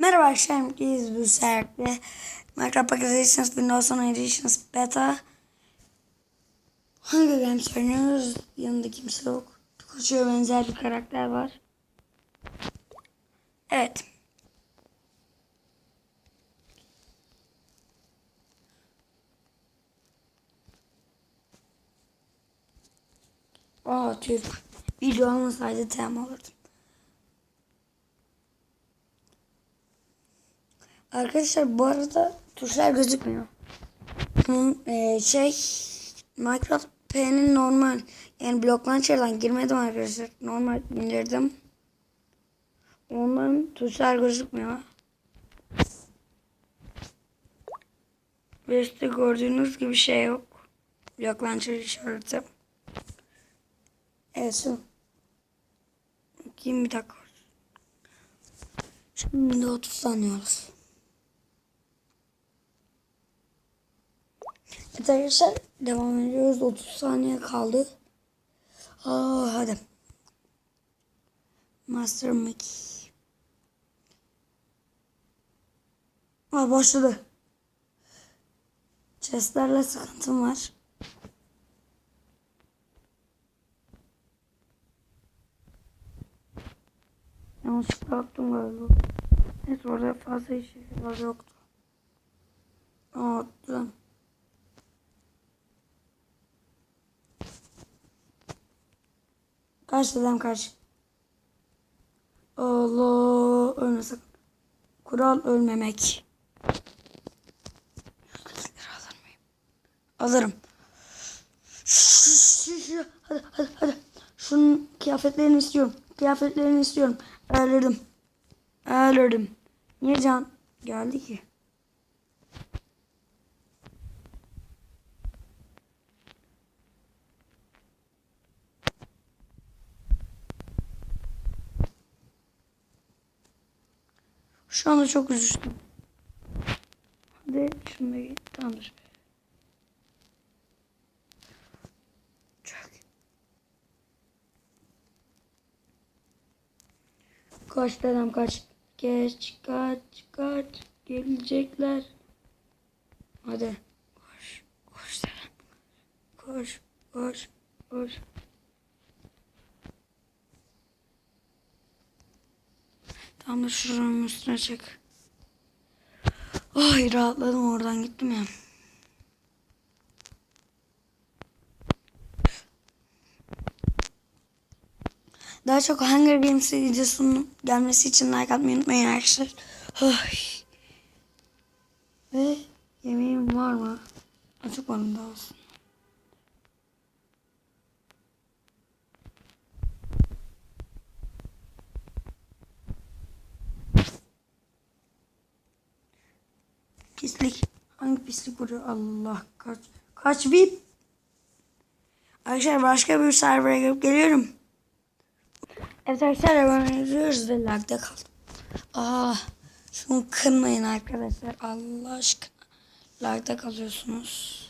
Merhaba arkadaşlar, biz bu seferle Minecraft Pocket Editions Windows 10 Editions Beta Hunger Games oynuyoruz. Yanında kimse yok. Pikachu'ya benzer bir karakter var. Evet. Aa tüh. Video olmasaydı tamam olurdu. Arkadaşlar bu arada tuşlar gözükmüyor. Bunun e, şey Minecraft P'nin normal yani Block Launcher'dan girmedim arkadaşlar. Normal indirdim. Ondan tuşlar gözükmüyor. Ve işte gördüğünüz gibi şey yok. Block Launcher işareti. Evet şu. Bakayım bir dakika. Şimdi 30 sanıyoruz. Evet arkadaşlar devam ediyoruz. 30 saniye kaldı. Aa, hadi. Master Mic. Aa, başladı. Chestlerle sıkıntım var. Yanlışlıkla attım galiba. Evet orada fazla işler yoktu. Aa, attım. Kaç dedem kaç. Allah ölme. Kural ölmemek. Alır? Alırım. Hadi hadi hadi. Şunun kıyafetlerini istiyorum. Kıyafetlerini istiyorum. Ayarladım. Ayarladım. Niye can geldi ki? Şu anda çok üzüldüm. Hadi şimdi tamamdır. Çok. Kaç dedem kaç. Geç kaç kaç. Gelecekler. Hadi. Koş. Koş dedem. Koş. Koş. Koş. Tam da şuranın üstüne çık. Ay rahatladım oradan gittim ya. Daha çok Hunger Games videosunun gelmesi için like atmayı unutmayın arkadaşlar. Ay. Ve yemeğim var mı? Açık bana da olsun. Pislik. Hangi pislik vuruyor? Allah kaç. Kaç bip. Arkadaşlar başka bir server'a girip geliyorum. Evet arkadaşlar devam ediyoruz ve lagda kaldım. Aa, şunu kırmayın arkadaşlar. Allah aşkına. Lagda kalıyorsunuz.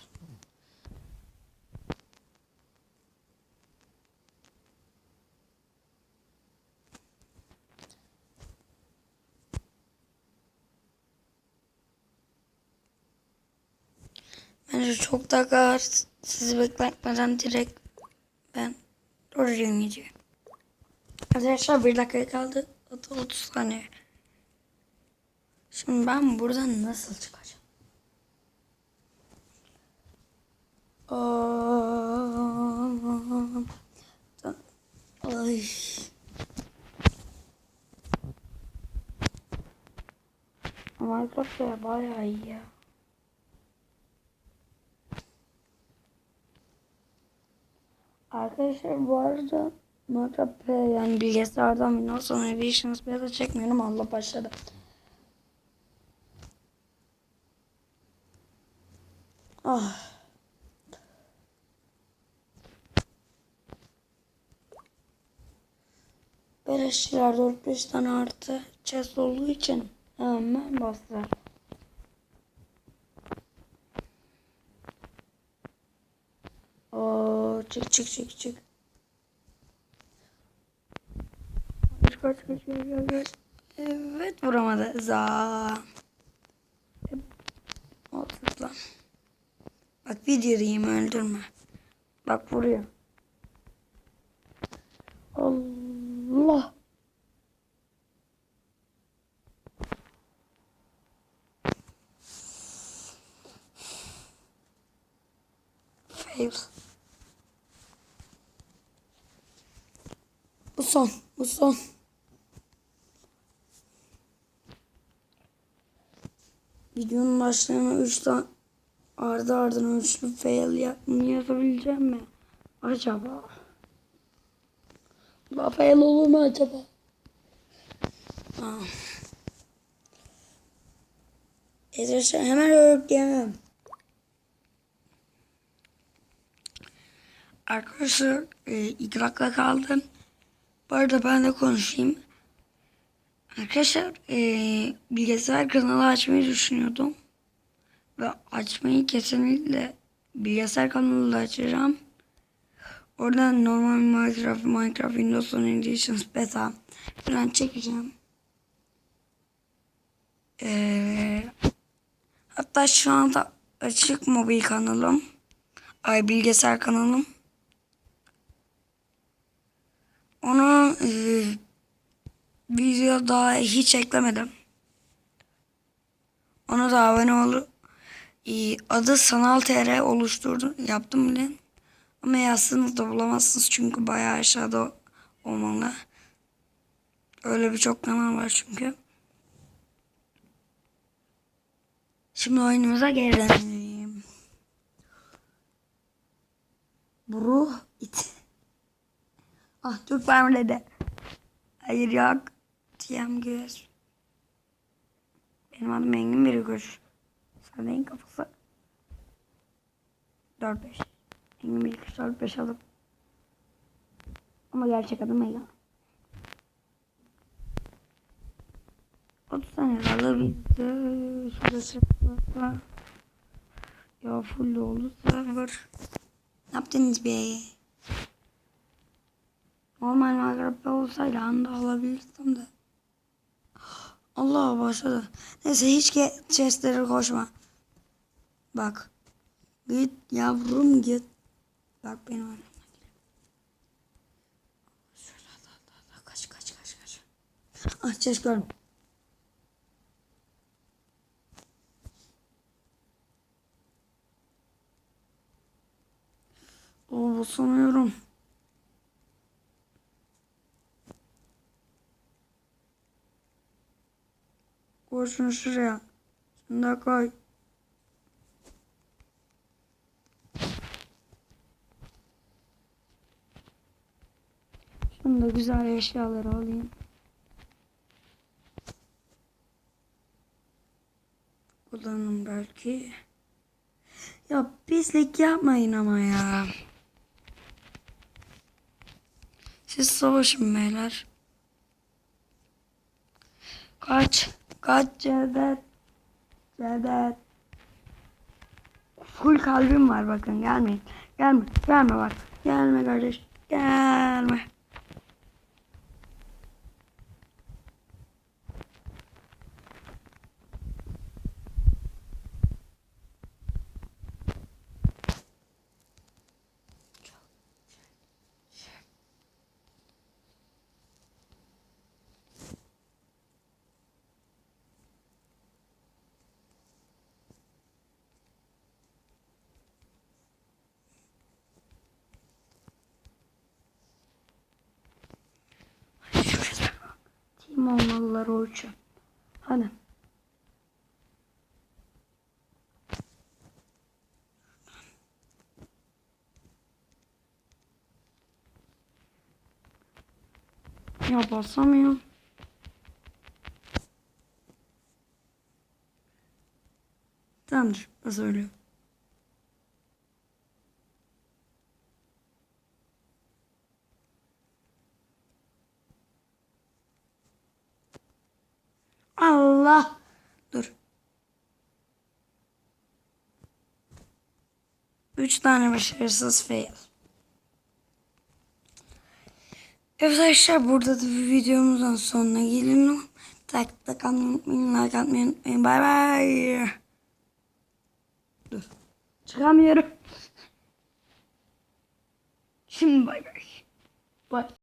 Bence çok da gar. Sizi bekletmeden direkt ben oraya gideceğim. Arkadaşlar bir dakika kaldı. 30 saniye. Şimdi ben buradan nasıl çıkacağım? Ay. Minecraft ya bayağı iyi ya. Arkadaşlar bu arada Minecraft P yani bilgisayardan Windows 10 Editions beta çekmiyorum Allah başladı. Ah. Beleşçiler 4-5 tane artı chest olduğu için hemen bastılar. Oo, çık çık çık çık. Kaç kaç kaç kaç kaç. Evet vuramadı. Za. Otur lan. Bak videodayım öldürme. Bak vuruyor. Allah. Fail. Bu son. Bu son. Videonun başlarına 3 tane ardı ardına üçlü fail yapmayı yazabileceğim mi? Acaba? Bu fail olur mu acaba? Arkadaşlar hemen öğretmem. Arkadaşlar e, ikrakla kaldım. Bu arada ben de konuşayım. Arkadaşlar e, bilgisayar kanalı açmayı düşünüyordum. Ve açmayı kesinlikle bilgisayar kanalı açacağım. Oradan normal Minecraft, Minecraft Windows 10 Editions beta falan çekeceğim. Ee, hatta şu anda açık mobil kanalım. Ay bilgisayar kanalım. Onu e, video daha hiç eklemedim. Ona da abone ol. E, adı Sanal TR oluşturdum. Yaptım bile. Ama yazsanız da bulamazsınız çünkü bayağı aşağıda olmalı. Öyle birçok kanal var çünkü. Şimdi oyunumuza geri dönelim. Buru it. Ah Türk dedi. Hayır yok. TM göz. Benim adım Engin Birikuş. Sarayın kafası. 4-5. Engin Birikuş 4-5 alıp. Ama gerçek adım Engin. 30 tane kaldı bizde. Şurada çıkmakta. Ya full oldu server. Ne yaptınız be? Normal Minecraft olsaydı anda alabilirdim de. Allah başladı. Neyse hiç chestlere koşma. Bak. Git yavrum git. Bak benim da, kaç kaç kaç kaç. Ah chest gördüm. Oo basamıyorum. Koy şunu şuraya. Şunu da güzel eşyaları alayım. Kullanım belki. Ya pislik yapmayın ama ya. Siz savaşın beyler. Kaç. Kaç Cevdet. Cevdet. Full kalbim var bakın gelmeyin. Gelme. Gelme bak. Gelme kardeş. Gelme. Şurada. Team olmalılar o üçün. Hadi. Ya basamıyorum. Tamamdır. Bas öyle. 3 tane başarısız fail. Evet arkadaşlar burada da bir videomuzun sonuna gelelim. Takipte kalmayı unutmayın. Like atmayı unutmayın. Bay bay. Dur. Çıkamıyorum. Şimdi bay bay. Bye.